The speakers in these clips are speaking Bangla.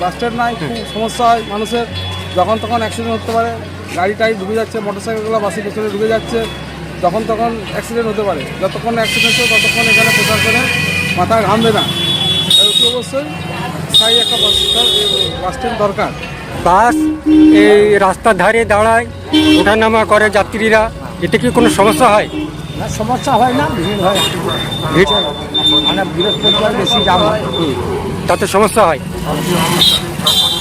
বাস স্ট্যান্ড নাই, খুব সমস্যা হয় মানুষের। যখন তখন অ্যাক্সিডেন্ট হতে পারে, গাড়ি টাড়ি ঢুকে যাচ্ছে মোটর সাইকেলগুলো বাসের পেছনে ঢুকে যাচ্ছে, যখন তখন অ্যাক্সিডেন্ট হতে পারে। যতক্ষণ অ্যাক্সিডেন্ট হচ্ছে, ততক্ষণ এখানে প্রশাসনের মাথা ঘামবে না। অতি অবশ্যই স্থায়ী একটা বাস বাস স্ট্যান্ড দরকার। বাস এই রাস্তার ধারে দাঁড়ায়, ওঠানামা করে যাত্রীরা, এতে কি কোনো সমস্যা হয়? না সমস্যা হয় না ভিড় হয় ভিড় মানে বৃহস্পতিবার বেশি জাম হয়। তাতে সমস্যা হয়?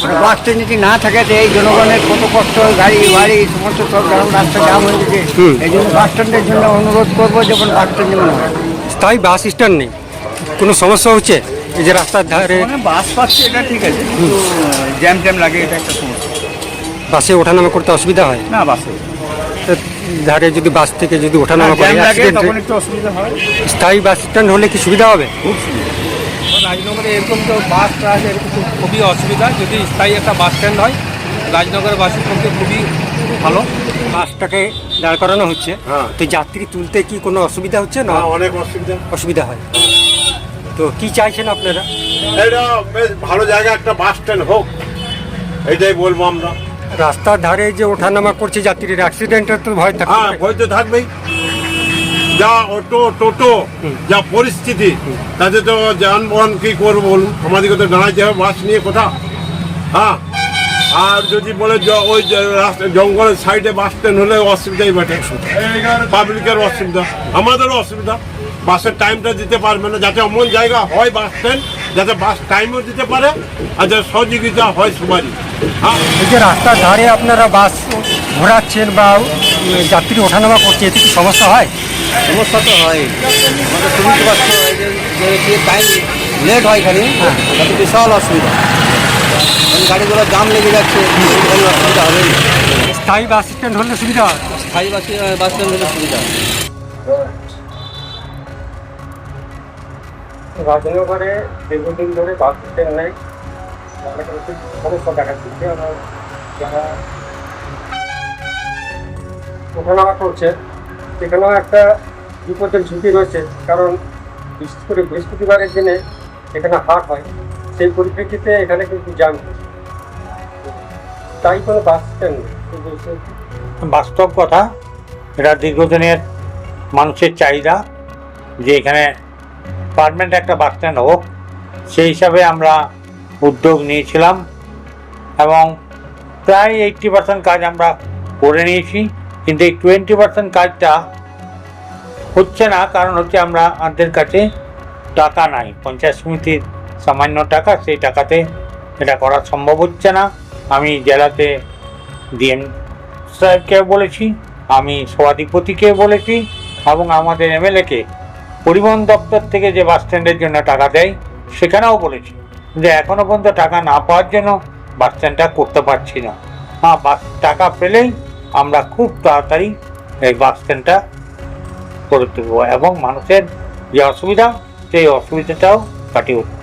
মানে বাস যদি না থাকে তো এই জনগণের কত কষ্ট গাড়ি বাড়ি সমস্ত সব কারণ রাস্তা জাম হয়ে গেছে। হুম। এই জন্য বাস স্ট্যান্ডের জন্য অনুরোধ করব যেমন বাস স্ট্যান্ড যেমন হয়। স্থায়ী বাস স্ট্যান্ড নেই। কোনো সমস্যা হচ্ছে? এই যে রাস্তার ধারে মানে বাস পাচ্ছে এটা ঠিক আছে জ্যাম ট্যাম লাগে এটা একটা সমস্যা। বাসে ওঠানামা করতে অসুবিধা হয়? না বাসে। ধারে যদি বাস থেকে যদি ওঠানামা করে জ্যাম তখন একটু অসুবিধা হয়। স্থায়ী বাস স্ট্যান্ড হলে কি সুবিধা হবে? খুব সুবিধা। রাজনগরে এরকম তো বাস ট্রাক এরকম তো খুবই অসুবিধা। যদি স্থায়ী একটা বাস স্ট্যান্ড হয় রাজনগরের বাসের পক্ষে খুবই ভালো। বাসটাকে দাঁড় করানো হচ্ছে। হ্যাঁ। তো যাত্রী তুলতে কি কোনো অসুবিধা হচ্ছে না? অনেক অসুবিধা। অসুবিধা হয়। তো কি চাইছেন আপনারা? এটা বেশ ভালো জায়গা একটা বাস স্ট্যান্ড হোক। এটাই বলব আমরা। রাস্তার ধারে যে ওঠানামা করছে যাত্রীর অ্যাক্সিডেন্টের তো ভয় থাকতে হ্যাঁ। ভয় তো থাকবেই। যা অটো টোটো যা পরিস্থিতি তাতে তো যানবাহন কি করব বলুন? আমাদেরকে তো দাঁড়াইতে হবে বাস নিয়ে কোথাও হ্যাঁ আর যদি বলে ওই জঙ্গলের সাইডে বাস স্ট্যান্ড হলে অসুবিধাই বটে। পাবলিকের অসুবিধা আমাদেরও অসুবিধা। বাসের টাইমটা দিতে পারবে না যাতে এমন জায়গা হয় বাস স্ট্যান্ড যাতে বাস টাইমও দিতে পারে আর যাতে সহযোগিতা হয় সবারই হ্যাঁ। এই যে রাস্তার ধারে আপনারা বাস ঘোরাচ্ছেন বা যাত্রী ওঠানামা করছে এতে কি সমস্যা হয়? সমস্যা তো হয়। আমাদের যে টাইম লেট হয় খালি তাতে বিশাল অসুবিধা। গাড়িগুলো জাম লেগে যাচ্ছে অসুবিধা হবে স্থায়ী বাস স্ট্যান্ড হলে সুবিধা স্থায়ী বাস বাস স্ট্যান্ড হলে সুবিধা রাজনগরে দীর্ঘদিন ধরে বাস স্ট্যান্ড নেই। সমস্যা দেখা দিচ্ছে, আমার যারা ওঠানামা করছে, সেখানেও একটা বিপদের ঝুঁকি রয়েছে, কারণ বিশেষ করে বৃহস্পতিবারের দিনে এখানে হাট হয়, সেই পরিপ্রেক্ষিতে এখানে কিন্তু জ্যাম তাই কোনো বাস স্ট্যান্ড বাস্তব কথা, এটা দীর্ঘদিনের মানুষের চাহিদা যে এখানে পারমানেন্ট একটা বাস স্ট্যান্ড হোক, সেই হিসাবে আমরা উদ্যোগ নিয়েছিলাম এবং প্রায় এইটটি পার্সেন্ট কাজ আমরা করে নিয়েছি। কিন্তু এই টোয়েন্টি পার্সেন্ট কাজটা হচ্ছে না, কারণ হচ্ছে আমরা আমাদের কাছে টাকা নাই। পঞ্চায়েত সমিতির সামান্য টাকা, সেই টাকাতে এটা করা সম্ভব হচ্ছে না। আমি জেলাতে ডিএম সাহেবকে বলেছি, আমি সভাধিপতিকে বলেছি এবং আমাদের এমএলএকে পরিবহন দপ্তর থেকে যে বাস স্ট্যান্ডের জন্য টাকা দেয়, সেখানেও বলেছি যে এখনও পর্যন্ত টাকা না পাওয়ার জন্য বাস স্ট্যান্ডটা করতে পারছি না। হ্যাঁ বাস টাকা পেলেই আমরা খুব তাড়াতাড়ি এই বাস স্ট্যান্ডটা করে তুলব এবং মানুষের যে অসুবিধা, সেই অসুবিধাটাও কাটিয়ে উঠব।